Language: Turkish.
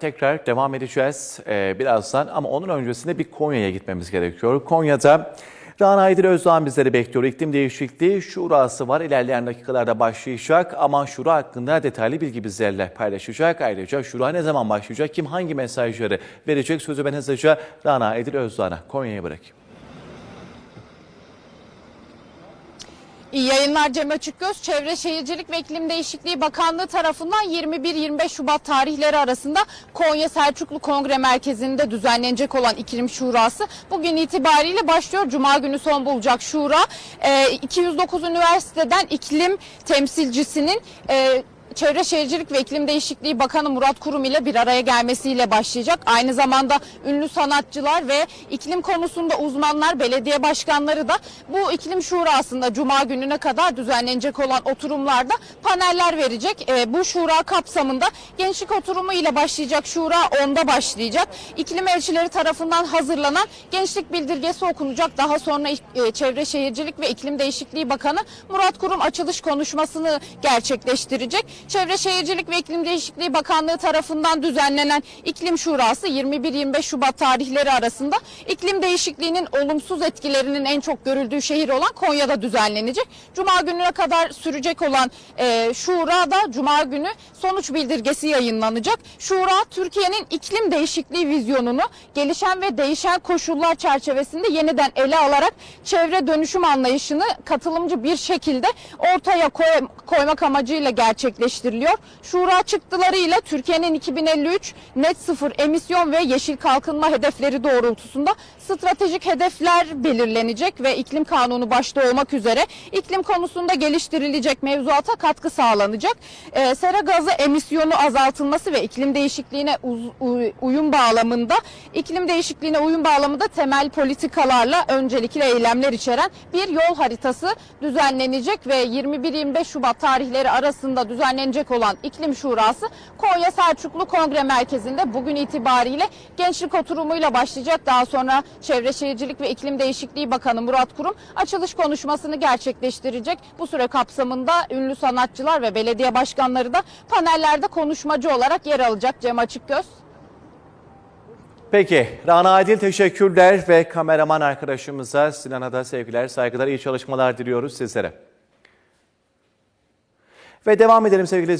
Tekrar devam edeceğiz e, birazdan ama onun öncesinde bir Konya'ya gitmemiz gerekiyor. Konya'da Rana Aydın Özdoğan bizleri bekliyor. İklim değişikliği şurası var. İlerleyen dakikalarda başlayacak ama şura hakkında detaylı bilgi bizlerle paylaşacak. Ayrıca şura ne zaman başlayacak, kim hangi mesajları verecek sözü ben hızlıca Rana Aydın Özdoğan'a Konya'ya bırakayım. İyi yayınlar Cem Açıkgöz. Çevre Şehircilik ve İklim Değişikliği Bakanlığı tarafından 21-25 Şubat tarihleri arasında Konya Selçuklu Kongre Merkezi'nde düzenlenecek olan İklim Şurası bugün itibariyle başlıyor. Cuma günü son bulacak şura. Ee, 209 üniversiteden iklim temsilcisinin e, Çevre Şehircilik ve İklim Değişikliği Bakanı Murat Kurum ile bir araya gelmesiyle başlayacak. Aynı zamanda ünlü sanatçılar ve iklim konusunda uzmanlar, belediye başkanları da bu iklim şurasında Cuma gününe kadar düzenlenecek olan oturumlarda paneller verecek. Ee, bu şura kapsamında gençlik oturumu ile başlayacak şura onda başlayacak. İklim elçileri tarafından hazırlanan gençlik bildirgesi okunacak. Daha sonra e, Çevre Şehircilik ve İklim Değişikliği Bakanı Murat Kurum açılış konuşmasını gerçekleştirecek. Çevre Şehircilik ve İklim Değişikliği Bakanlığı tarafından düzenlenen İklim Şurası 21-25 Şubat tarihleri arasında iklim değişikliğinin olumsuz etkilerinin en çok görüldüğü şehir olan Konya'da düzenlenecek. Cuma gününe kadar sürecek olan e, Şura'da Cuma günü sonuç bildirgesi yayınlanacak. Şura Türkiye'nin iklim değişikliği vizyonunu gelişen ve değişen koşullar çerçevesinde yeniden ele alarak çevre dönüşüm anlayışını katılımcı bir şekilde ortaya koy- koymak amacıyla gerçekleştiriliyor. Şura çıktılarıyla Türkiye'nin 2053 net sıfır emisyon ve yeşil kalkınma hedefleri doğrultusunda stratejik hedefler belirlenecek ve iklim kanunu başta olmak üzere iklim konusunda geliştirilecek mevzuata katkı sağlanacak. Ee, sera gazı emisyonu azaltılması ve iklim değişikliğine uz- uy- uyum bağlamında iklim değişikliğine uyum bağlamında temel politikalarla öncelikli eylemler içeren bir yol haritası düzenlenecek ve 21-25 Şubat tarihleri arasında düzenlenecek olan iklim şurası Konya Selçuklu Kongre Merkezi'nde bugün itibariyle gençlik oturumuyla başlayacak. Daha sonra Çevre Şehircilik ve İklim Değişikliği Bakanı Murat Kurum açılış konuşmasını gerçekleştirecek. Bu süre kapsamında ünlü sanatçılar ve belediye başkanları da panellerde konuşmacı olarak yer alacak. Cem Açıkgöz. Peki Rana Adil teşekkürler ve kameraman arkadaşımıza Sinan'a da sevgiler, saygılar, iyi çalışmalar diliyoruz sizlere. Ve devam edelim sevgili